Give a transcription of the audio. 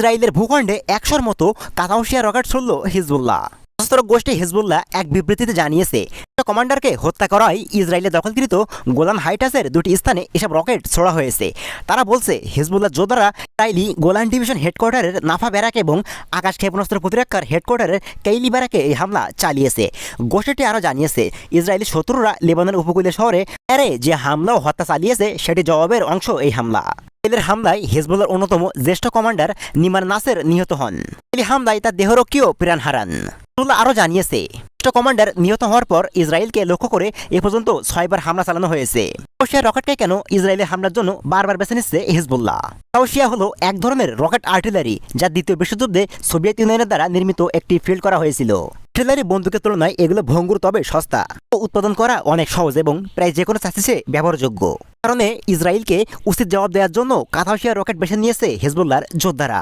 ইসরায়েলের ভূখণ্ডে একশোর মতো কাতাউশিয়া রকেট ছুড়ল হিজবুল্লাহ। সশস্ত্র গোষ্ঠী হিজবুল্লাহ এক বিবৃতিতে জানিয়েছে কমান্ডারকে হত্যা করায় ইসরায়েলের দখলকৃত গোলান হাইটাসের দুটি স্থানে এসব রকেট ছোড়া হয়েছে। তারা বলছে, হিজবুল্লাহ যোদ্ধারা ইসরায়েলি গোলান ডিভিশন হেডকোয়ার্টারের নাফা ব্যারাক এবং আকাশ ক্ষেপণাস্ত্র প্রতিরক্ষার হেডকোয়ার্টারের কেইলি ব্যারাকে এই হামলা চালিয়েছে। গোষ্ঠীটি আরও জানিয়েছে ইসরায়েলি শত্রুরা লেবাননের উপকূলীয় শহরে যে হামলা ও হত্যা চালিয়েছে সেটি জবাবের অংশ এই হামলা। ইসরায়েলের হামলায় হিজবুল্লার অন্যতম জ্যেষ্ঠ কমান্ডার নিমার নাসের নিহত হন। এই হামলায় তার দেহরক্ষীও প্রাণ হারান। হিজবুল্লাহ আরও জানিয়েছে কমান্ডার নিহত হওয়ার পর ইসরায়েলকে লক্ষ্য করে এ পর্যন্ত ছয়বার হামলা চালানো হয়েছে। রাশিয়ার রকেটকে কেন ইসরায়েলের হামলার জন্য বারবার বেছে নিচ্ছে হিজবুল্লাহ? রাশিয়া হলো এক ধরনের রকেট আর্টিলারি, যা দ্বিতীয় বিশ্বযুদ্ধে সোভিয়েত ইউনিয়নের দ্বারা নির্মিত একটি ফিল্ড করা হয়েছিল। আর্টিলারি বন্দুকের তুলনায় এগুলো ভঙ্গুর তবে সস্তা। উৎপাদন করা অনেক সহজ এবং প্রায় যে কোনো চাষিসে ব্যবহারযোগ্য। কারণে ইসরায়েলকে উচিত জবাব দেওয়ার জন্য কাথাউশিয়া রকেট বেছে নিয়েছে হেজবুল্লার যোদ্ধারা।